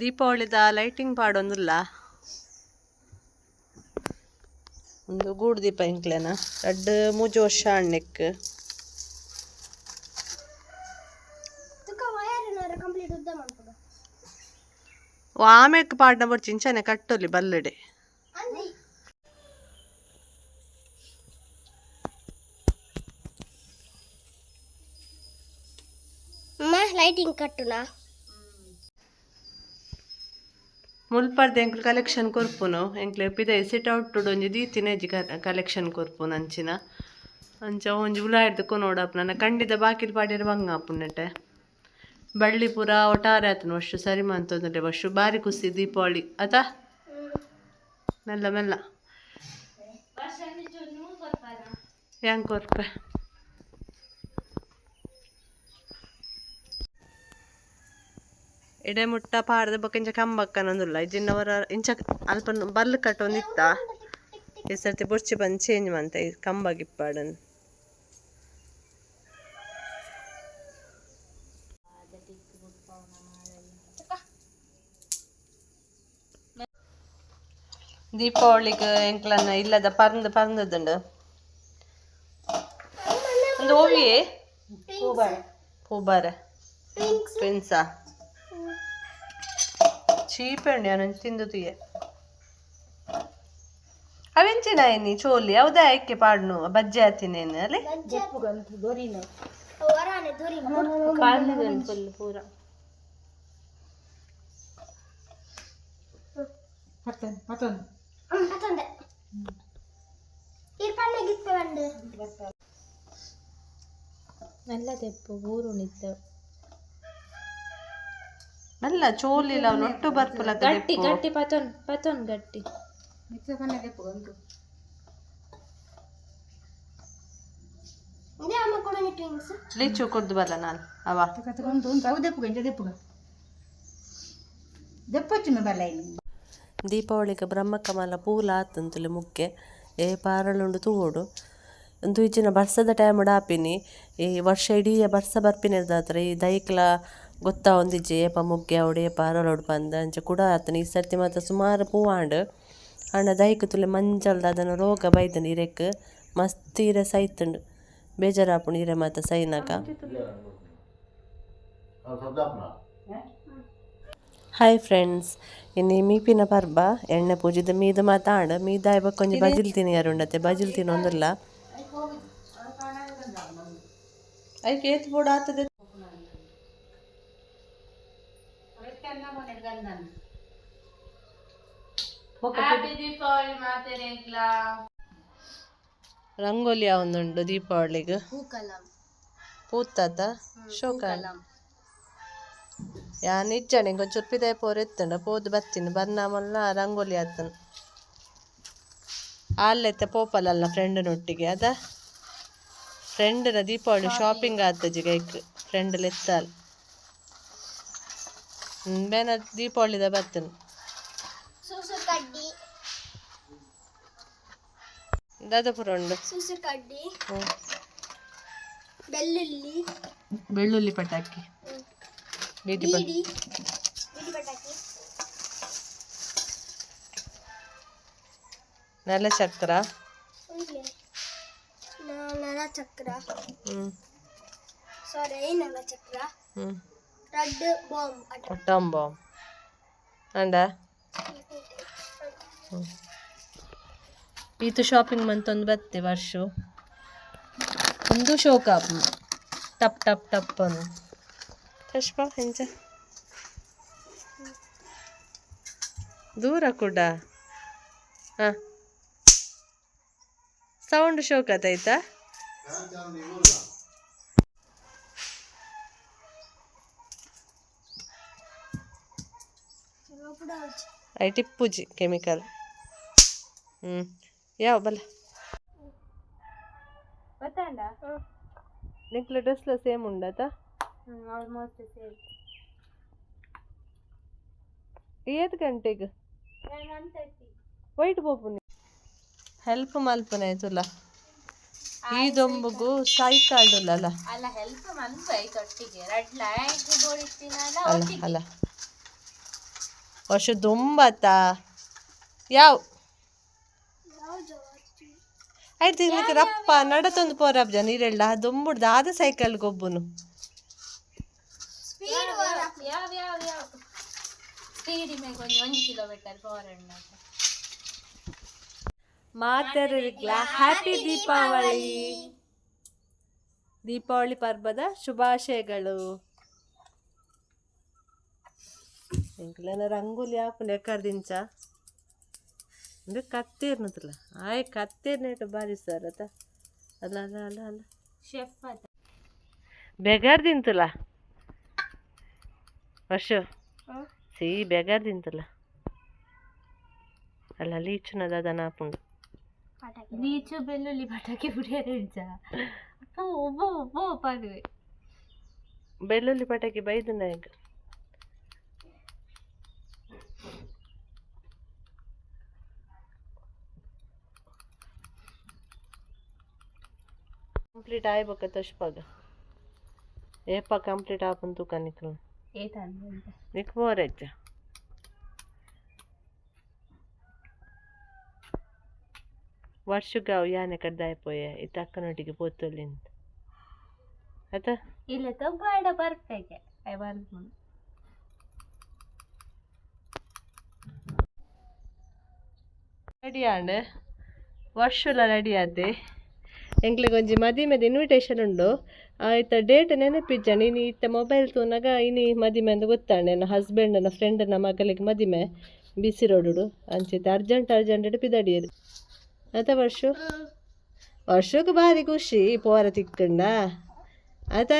ದೀಪಾವಳಿದ lighting ಪಾಡೊಂದುಲ್ಲ. ಒಂದು ಗೂಡು ದೀಪ ಇಂಕ್ಲೆನ ರಡ್ಡ್ ಮೂಜಿ ವರ್ಷ ಆಣ್ಣೆಕ್ ಆಮೇಕ್ ಪಾಡ್ನ ಬರ್ಚಿ ಇಂಚನೆ ಕಟ್ಟೊಲಿ ಬಲ್ಲಡೆ. ಲೈಟಿಂಗ್ ಕಟ್ಟುನಾ? ಮುಲ್ಪರ್ದೆ ಎಂಕ್ಲು ಕಲೆಕ್ಷನ್ ಕೊರ್ಪುನು. ಎಂಕ್ಲೆ ಪಿದೈ ಸಿಟ್ ಔಟ್ ಒಂಜಿ ದೀತಿನ ಇಜ್ಜಿ ಕಲೆಕ್ಷನ್ ಕೊರ್ಪುನು ಅಂಚಿನ. ಅಂಚ ಒಂಜಿ ಉಲಾಯ್ದು ನನ್ನ ಖಂಡಿತ ಬಾಕಿಲ್ ಪಾಡಿರ ಬಂಗ ಆಪುಂಡಟೆ ಬಳ್ಳಿ ಪುರ ಒಟ್ಟಾರೆ ಆತನು ಅಷ್ಟು ಸರಿ ಮಂತಂದ್ರೆ ಅಷ್ಟು ಬಾರಿ ಖುಷಿ ದೀಪಾವಳಿ. ಆತ? ಮೆಲ್ಲ ಮೆಲ್ಲ. ಹೆಂಗೆ ಕೊರ್ಪೆ? ಎಡೆ ಮುಟ್ಟ ಪಾಡ್ದ ಬೊಕ ಇಂಚ ಕಂಬಕ್ಕನಂದುಲ್ಲ ಅವರ ಇಂಚ ಅಲ್ಪ ಬರ್ಲು ಕಟ್ಟೊಂದಿತ್ತ ಈ ಸರ್ತಿ ಬುರ್ಚಿ ಬಂದು ಚೇಂಜ್ ಮಂತ ಈ ಕಂಬ ಗಿಪ್ಪಾಡನ್ ದೀಪಾವಳಿಗೆ ಎಂಕ್ಲನ್ನ ಇಲ್ಲದ ಪರಂದು ಪರಂದದುಂಡು ಒಂದು ಹೋಗಿ ಹೂಬಾರ ಹೂಬಾರ ಚೀಪಂడి ಚೀಪೆಣ್ಣೆ ನಾನು ತಿಂದು ಅವೆಂಚಿನ ಏನಿ ಚೋಲಿ ಯಾವ್ದ ಆಯ್ಕೆ ಪಾಡ್ನು ಬಜ್ಜೆ ಆತಿನೇನು ಅಲ್ಲಿ? ಪೂರ. ಮತ್ತೊಂದು ಮತ್ತೊಂದು നല്ല ಅಲ್ಲ ಚೋಲಿಲ್ಲ ನೊಟ್ಟು ಬರ್ಪುಲ ಗಟ್ಟಿ ಗಟ್ಟಿ ಪತೊನ್ ಪತೊನ್ ಗಟ್ಟಿ. ಇದೇ ಅಮ್ಮ ಕೊಡೋನಿ ಟ್ವಿಂಗ್ಸ್ ಲಿಚ್ಚು ಕುಡ್ದು ಬಲ್ಲ ನಾನು ಅವ. ದೀಪಾವಳಿಗೆ ಬ್ರಹ್ಮಕಮಲ ಪೂಲ ಆತಂತಲೇ ಮುಖ್ಯ. ಏ ಪಾರಳುಂಡು ತೂವೋಡು ಒಂದು ಇಜ್ಜಿನ ಬರ್ಸದ ಟೈಮ್ ಡಾಪಿನಿ ಈ ವರ್ಷ ಇಡೀ ಬರ್ಸ ಬರ್ಪಿನಿರ್ದಾತ್ರ ಈ ದೈಕ್ಲ ಗೊತ್ತಾ ಒಂದು ಏಪ ಮುಗ್ಗೆ ಅವಡು ಏಪ ಅರಳೋಡು ಬಂದ ಅಂಚ ಕೂಡ ಆತನ ಈ ಸರ್ತಿ ಮಾತ್ರ ಸುಮಾರು ಪೂವಾಂಡ್. ಅಣ್ಣ ದೈಕ್ ತುಲೆ ಮಂಜಲ್ದ ಅದನ್ನು ರೋಗ ಬೈದನು ಇರೆಕ್ ಮಸ್ತ್ ಇರೆ ಸೈತುಂಡು. ಬೇಜಾರಾಪುಂಡು ಇರೆ ಮಾತ ಸೈನಾಕ. ಹಾಯ್ ಫ್ರೆಂಡ್ಸ್ ಇನ್ನು ಮೀಪಿನ ಪರ್ಬ ಎಣ್ಣೆ ಪೂಜೆದ ಮೀದ ಮಾತಾಡ. ಮೀದ ಇವಾಗ ಕೊಂಚ ಬಜಿಲ್ ತಿನಿಯಾರುಂಡತೆ ಬಜಿಲ್ ತಿನ್ನೊಂದಿಲ್ಲ ಅದಕ್ಕೆ ಏತ್ ಬೋಡ ಆತದೆ. ರಂಗೋಲಿ ಒಂದುಂಡು ದೀಪಾವಳಿಗೆ. ಹೂಕಲಂ. ಪೂತ್ತಾತ ಶೋಕಾಲ ಯಾ ನಿಜ್ಜನೆ ಒಂಚೂರು ಪಿದಾಯ ಪೋರ್ ಎತ್ತಂಡ ಪೋದು ಬತ್ತಿನ ಬರ್ನಾಮಲ್ಲ ರಂಗೋಲಿ ಆತನ ಅಲ್ಲೆತ್ತ ಪೋಪಲಲ್ಲ ಫ್ರೆಂಡನೊಟ್ಟಿಗೆ ಅದ? ಫ್ರೆಂಡ್ನ ದೀಪಾವಳಿ ಶಾಪಿಂಗ್ ಆತಜಿ ಗೈಕ್ ಫ್ರೆಂಡ್ ಎತ್ತಲ್ ಬೇನ ದೀಪಾವಳಿದ ಬರ್ತೇನೆ ಸೂಸು ಕಡ್ಡಿ ದಾದಾಪುರ ಉಂಡು ಸೂಸು ಕಡ್ಡಿ ಹ್ಮ್. ಬೆಳ್ಳುಳ್ಳಿ ಬೆಳ್ಳುಳ್ಳಿ ಪಟಾಕಿ ಬೀದಿ ಪಟಾಕಿ ಬೀಡಿ ಬೀಡಿ ಪಟಾಕಿ ನೆಲ ಚಕ್ರ ಉಂಡ್ಲೆ ನರ ಚಕ್ರ ಹ್ಮ್ ಸಾರಿ ನರ ಚಕ್ರ ಹ್ಮ್ ಅಟ ಟಂಬ ಅಂಡ ಈತು ಶಾಪಿಂಗ್ ಮಂತೊಂದು ಬತ್ತೆ ವರ್ಷ. ಒಂದು ಶೋಕ. ಟಪ್ ಟಪ್ ಟಪ್ ಅನು ಪುಷ್ಪ ಹೆಂಚ. ದೂರ ಕೂಡ. ಹಾಂ. ಸೌಂಡ್ ಶೋಕತ್ತಾಯ್ತಾ ಐ ಟಿಪ್ಪುಜಿ ಕೆಮಿಕಲ್ ಹ್ಮ್ ಯಾವ ಬಲ್ಲ ಗೊತ್ತಾಂಡ ನಿಕ್ಲ ಡ್ರೆಸ್ಲ ಸೇಮ್ ಉಂಡತ ಆಲ್ಮೋಸ್ಟ್ ಸೇಮ್ ಏತ್ ಗಂಟೆಗೆ ಒನ್ ತರ್ಟಿ ವೈಟ್ ಬೋಪುನಿ ಹೆಲ್ಪ್ ಮಲ್ಪನೆ ತುಲ ಈ ದೊಂಬುಗು ಸೈಕಾಲ್ಡ್ ಅಲ್ಲ ಅಲ್ಲ ಹೆಲ್ಪ್ ಮಲ್ಪ ಐತೊಟ್ಟಿಗೆ ರಡ್ಲ ಅಲ್ಲ ಅಲ್ಲ ವರ್ಷ ದುಂಬತ್ತ ಯಾವ? ಆಯ್ತು ನಿನಗೆ ರಪ್ಪ ನಡತೊಂದು ಪೋರಬ್ಜ ಇರಲ್ಲ ದುಂಬುಡ್ದು ಆದ ಸೈಕಲ್ ಗೊಬ್ಬುನು ಹ್ಯಾಪಿ ದೀಪಾವಳಿ ದೀಪಾವಳಿ ಪರ್ವದ ಶುಭಾಶಯಗಳು. ಎಂಕ್ಲೆನ ರಂಗೋಲಿ ಆಪುಂಡು ಎಕ್ಕರ್ದಿಂಚ? ಅಂದ್ರೆ ಕತ್ತೇರ್ನತಲ್ಲ ಆಯ್ ಕತ್ತೇರ್ನೇಟು ಬಾರಿ ಸರ್ ಅತ ಅಲ್ಲ ಅಲ್ಲ ಅಲ್ಲ ಅಲ್ಲ. ಶೆಫ್ ಅದ. ಬೆಗರ್ದಿಂತಲ್ಲ? ವರ್ಷ ಸಿ ಬೆಗರ್ದಿಂತಲ್ಲ? ಅಲ್ಲ ಲೀಚುನದ ಅದನ್ನ ಆಪುಂಡು ಲೀಚು ಬೆಳ್ಳುಳ್ಳಿ ಪಟಾಕಿ ಅಪ್ಪ ಒಬ್ಬ ಒಬ್ಬ ಪಾಡುವೆ ಬೆಳ್ಳುಳ್ಳಿ ಪಟಾಕಿ ಬೈದು ಕಂಪ್ಲೀಟ್ ಆಯ್ಬೇಕ ತಶ್ಪಾಗ ಏಪ ಕಂಪ್ಲೀಟ್ ಆಪನ್ ತೂಕ ನಿಕ್ಲು. ಏತಂತ ನಿಕ್ ಬೋರೆಜ್ಜ ವರ್ಷಕ್ಕೆ ಅವು ಯಾನೆ ಕಡ್ದಾಯ್ಪೋಯ ಈ ತಕ್ಕನೊಟ್ಟಿಗೆ ಪೋತೊಲ್ಲಿಂತ ಆಯ್ತಾ? ಇಲ್ಲ ತೊಂಬಾಡ ಬರ್ಪೆಗೆ ಬರ್ಬೋದು ರೆಡಿ ಆಂಡ್? ವರ್ಷಲ ರೆಡಿ ಆದ್ದೆ. ಎಂಕ್ಲಿಗೆ ಒಂಜಿ ಮದಿಮೆದ ಇನ್ವಿಟೇಷನ್ ಉಂಡು. ಐತ ಡೇಟ್ ನೆನಪಿಜ್ಜ, ನೀನು ಇತ್ತ ಮೊಬೈಲ್ ತೂನಗ ಇನಿ ಮದಿಮೆ ಅಂತ ಗೊತ್ತಾಂಡೆ ನನ್ನ ಹಸ್ಬೆಂಡನ ಫ್ರೆಂಡನ ಮಗಳಿಗೆ ಮದಿಮೆ ಬಿಸಿ ರೋಡುಡು ಅಂಚಿತ್ತು ಅರ್ಜೆಂಟ್ ಅರ್ಜೆಂಟ್ ಪಿದಡಿಯರು ಆತ ವರ್ಷ? ವರ್ಷಕ್ಕೆ ಭಾರಿ ಖುಷಿ ಪೋರ ತಿಕ್ಕಂಡ ಆತ?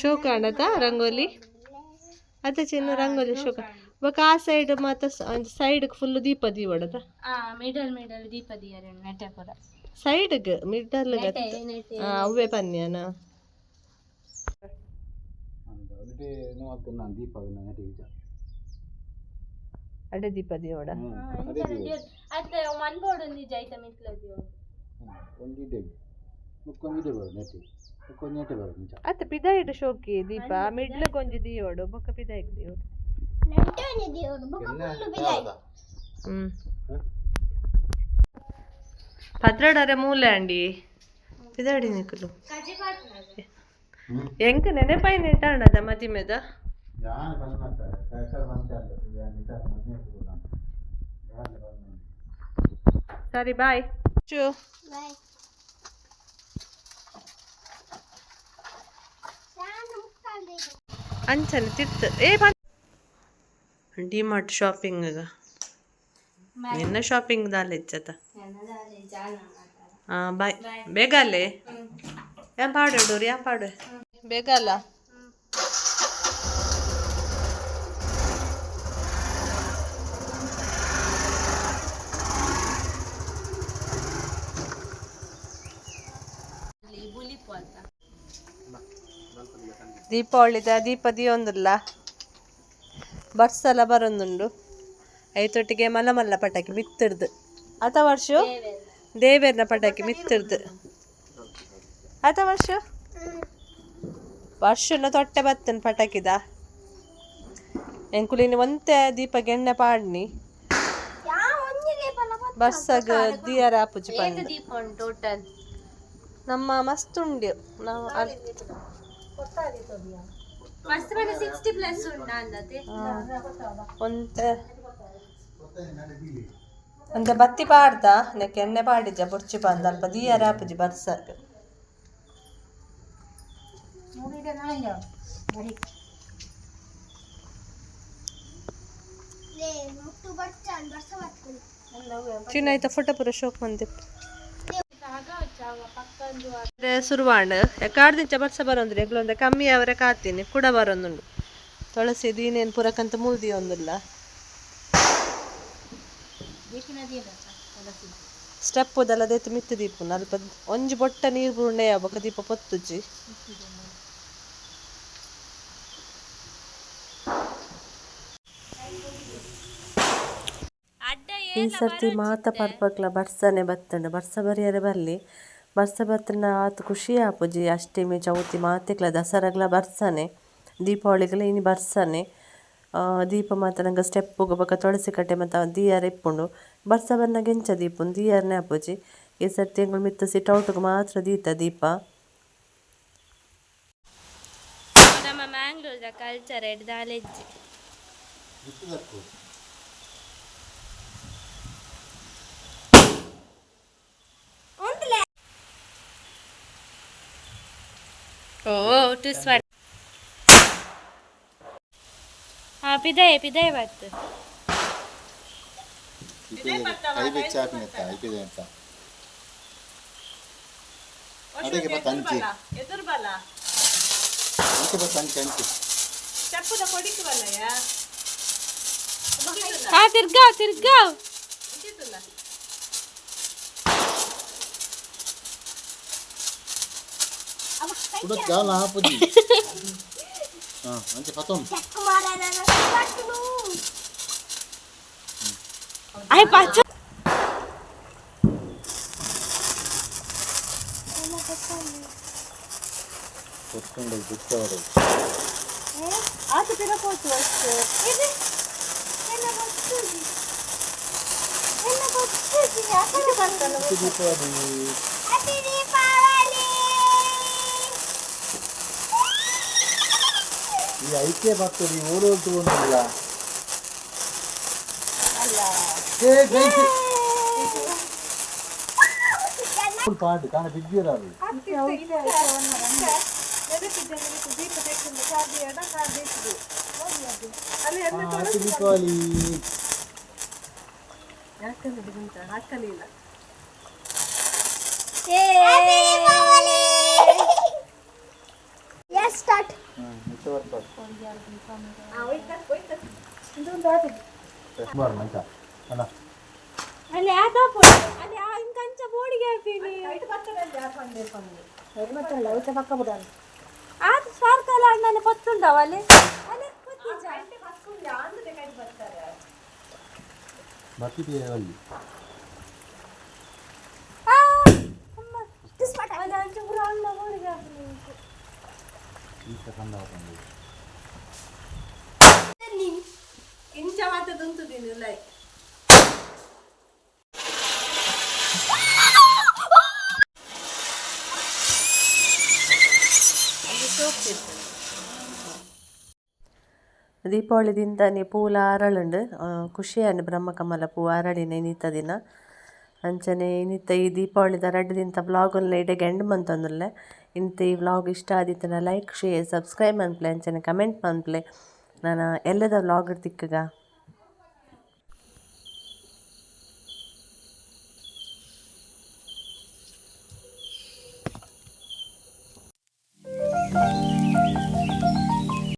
ಶೋಕ ರಂಗೋಲಿ? ಅದ ಚಿನ್ನ ರಂಗೋಲಿ ಶೋಕ. ಬೊಕ ಆ ಸೈಡ್ ಮಾತ ಸೈಡ್ ಫುಲ್ ದೀಪ ದೀವಡದ ಆ ಮಿಡಲ್ ಮಿಡಲ್ ದೀಪ ದಿಯರ ನೆಟ್ಟೆ ಪುರ ಸೈಡ್ಗ್ ಮಿಡಲ್ ನೆಟ್ಟೆ ನೆಟ್ಟೆ. ಅವೇ ಪನ್ಯಾನ ಅಡೆ ದೀಪ ದೀವಡ ಅತ್ತೆ ಮನ್ಬೋಡು ನಿಜ ಐತ ಮಿತ್ಲದಿಯೋ ಅತ್ತ ಪಿದಾಯಿಡ್ ಶೋಕಿ ದೀಪ ಮಿಡ್ಲ್ ಗೊಂಜಿ ದೀವಡು ಬೊಕ ಪಿದಾಯಿಗ್ ದೀವಡು ಹ್ಮ್. ಪತ್ರಡರೆ ಮೂಲೆ ಅಂಡಿ. ಪಿದಾಡಿ ನಿಕುಲು ಎಂಕ್ ನೆನೆಪೈ ನೆಂಟಾಣದ ಮದಿಮೆದ ಸರಿ ಬಾಯ್. ಚು. ಬಾಯ್. ಅಂಚನೆ ತಿರ್ತು. ಏ ಡಿಮಾರ್ಟ್ ಶಾಪಿಂಗ್ ಎನ್ನ ಶಾಪಿಂಗ್ ದಾಲೆ ಹೆಚ್ಚತ ಹಾ ಬಾಯ್ ಬೇಗ ಅಲ್ಲೇ? ಯಾ ಪಾಡು ಡೋರಿ ಯಾ ಪಾಡು? ಬೇಗ ಅಲ್ಲ? ದೀಪಾವಳಿದ ದೀಪ ದಿಯೊಂದುಲ್ಲ ಬರ್ಸಲ ಬರೊಂದುಂಡು ಐತೊಟ್ಟಿಗೆ ಮಲ್ಲ ಮಲ್ಲ ಪಟಾಕಿ ಮಿತ್ತಿಡ್ದು. ಅತ ವರ್ಷ? ದೇವೇರ್ನ ಪಟಾಕಿ ಮಿತ್ತಿಡ್ದು. ಅತ ವರ್ಷ? ವರ್ಷನ ತೊಟ್ಟೆ ಬತ್ತನ್ ಪಟಾಕಿದ. ಎಂಕುಲಿನ ಒಂತೆ ದೀಪ ಗೆಣ್ಣೆ ಪಾಡ್ನಿ. ಬರ್ಸಗ ದಿಯರ ಪೂಜೆ ನಮ್ಮ ಮಸ್ತ್ ಉಂಡು ನಾವು ಒಂತ ಒಂತ ಬತ್ತಿ ಪಾಡ್ದ? ನೆಕ್ ಎಣ್ಣೆ ಪಾಡಿಜ್ಜ ಬುರ್ಚಿ ಬಂದ ಅಲ್ಪ ದೀಯರ ಪುಜಿ ಬರ್ಸಗ್ ಚಿನ್ನ ಆಯ್ತಾ? ಫೋಟೋ ಪೂರ ಶೋಕ್ ಪಕ್ಕಂದು ಸುರುವಾಂಡ್ ಎಕ್ಕಾಡ್ ದಿಂಚ ಬರ್ಸ ಬರೊಂದ್ರಿ? ಎಗ್ಲೊಂದ ಕಮ್ಮಿ ಅವರೆ ಕಾತೀನಿ ಕೂಡ ಬರೋಂದುಂಡು ತುಳಸಿ ದೀನೇನು ಪುರಕಂತ ಮೂಲ್ದಿ ಒಂದಿಲ್ಲ. ಸ್ಟೆಪ್ ಉದಲ್ಲ ದೇತು ಮಿತ್ತು ದೀಪುನ ಅಲ್ಪ ಒಂಜಿ ಬೊಟ್ಟ ನೀರು ಬುರುಂಡೆ ಯಾವ ದೀಪ ಪೊತ್ತುಜಿ ಈ ಸರ್ತಿ ಮಾತ ಪರ್ಪಕ್ಲ ಬರ್ಸನೆ ಬತ್ತಂಡು. ಬರ್ಸ ಬರಿಯರೆ ಬರ್ಲಿ. ಬರ್ಸ ಬತ್ತಿನ ಆತು ಖುಷಿ ಆಪುಜಿ ಅಷ್ಟಮಿ ಚೌತಿ ಮಾತೆಕ್ಲ ದಸರಾಗ್ಲ ಬರ್ಸನೆ. ದೀಪಾವಳಿಗೆಲ್ಲ ಇನಿ ಬರ್ಸನೆ. ಆ, ದೀಪ ಮಾತ ನಂಗೆ ಸ್ಟೆಪ್ ಬೊಕ ತುಳಸಿ ಕಟ್ಟೆ ಮತ್ತು ದೀಯಾರ ಇಪ್ಪುಂಡು. ಬರ್ಸ ಬರ್ನ ಗೆಂಚ ದೀಪುಂಡು? ದಿಯಾರ್ನೆ ಆಪುಜಿ ಈ ಸರ್ತಿ ಎಂಗಳು ಮಿತ್ತ ಸಿಟ್ ಔಟ್ಗೆ ಮಾತ್ರ ದೀತ ದೀಪ. ನಮ್ಮ ಮ್ಯಾಂಗ್ಳೂರ್ದ ಕಲ್ಚರ್ ಎಡ್ ದಾಲೆಜ್ಜಿ ಓ ಟುಸ್ ಮಾಡ್ ಹಾ ಪಿದಾಯ ಪಿದಾಯ ಬತ್ತು ಕೈ ಬೆಚ್ಚ ಹಾಕಿನತ್ತ ಐಪಿದೆ ಅಂತ ಅದಕ್ಕೆ ಬತ್ತ ಅಂಚಿ ಎದುರ್ಬಲ ಅಂಚೆ ಬತ್ತ ಅಂಚೆ ಅಂಚೆ ಚಪ್ಪುದ ಕೊಡಿಕ್ ಬಲ್ಲಯ್ಯ ಹಾ ತಿರ್ಗಾವ್ ತಿರ್ಗಾವ್ ఉడక లాపది మంచి పతం అయి పచ్చ కొట్టండి గుట్టవాడు ఆట తినకపోవచ్చు ఇది తినవచ్చు తినవచ్చు అక్కడ పడతాను ಈ ಐಕೆ ಬರ್ತದೆ ಓಡೋದು ಒಂದಿಲ್ಲ ಏ ಗೈಸಿ ಪಾಡು ಕಾಣ ಬಿದ್ದಿರಾರು ಹ್ಯಾಪಿ ದೀಪಾವಳಿ ಹಾಕಲಿಲ್ಲ ಹ್ಯಾಪಿ ದೀಪಾವಳಿ ಎಸ್ ಸ್ಟಾರ್ಟ್ ಹ್ಮ್ ಮಿತ್ತ ಬರ್ತಾರೆ ಇದೊಂದು ಆಗಿದೆ ಬಾರು ಮಂಚ ಅಲ್ಲ ಅಲ್ಲಿ ಆತ ಅಲ್ಲಿ ಆ ಇಂಕಂಚ ಬೋಡಿಗೆ ಹಾಕಿನಿ ಮತ್ತಲ್ಲ ಊಟ ಪಕ್ಕ ಬಿಡಲ್ಲ ಆತ ಸರ್ಕಲ್ ಅಣ್ಣನ ಪತ್ತುಂಡವ ಅಲ್ಲಿ ಅಲ್ಲಿ ಬರ್ತಿದ್ದೀವಿ ಅಲ್ಲಿ ಅಲ್ಲಿ ಅಂಚೆ ಪುರ ಇಂಚ ನೀನು ಲೈ ದೀಪಾವಳಿ ದಿನ ಪೂಲ ಖುಷಿಯಾನ ಖುಷಿಯಾಂಡ್ ಬ್ರಹ್ಮಕಮಲ ಪೂ ಅರಳಿನ ಇನಿತ ದಿನ. ಅಂಚನೆ ಇನಿತ ಈ ದೀಪಾವಳಿದ ರಡ್ಡು ದಿಂತ ವ್ಲಾಗಲ್ಲಿ ಇಡೆಗೆ ಎಂಡ್ ಮಂತಂದುಲ್ಲೆ. ಇಂತ ಈ ವ್ಲಾಗ್ ಇಷ್ಟ ಆದಿತ್ತನ ಲೈಕ್, ಶೇರ್, ಸಬ್ಸ್ಕ್ರೈಬ್ ಮನ್ಪ್ಲೆ ಅಂಚನೆ ಕಮೆಂಟ್ ಮನ್ಪ್ಲೆ ನಾನು ಎಲ್ಲದ ವ್ಲಾಗ್ ತಿಕ್ಕಗ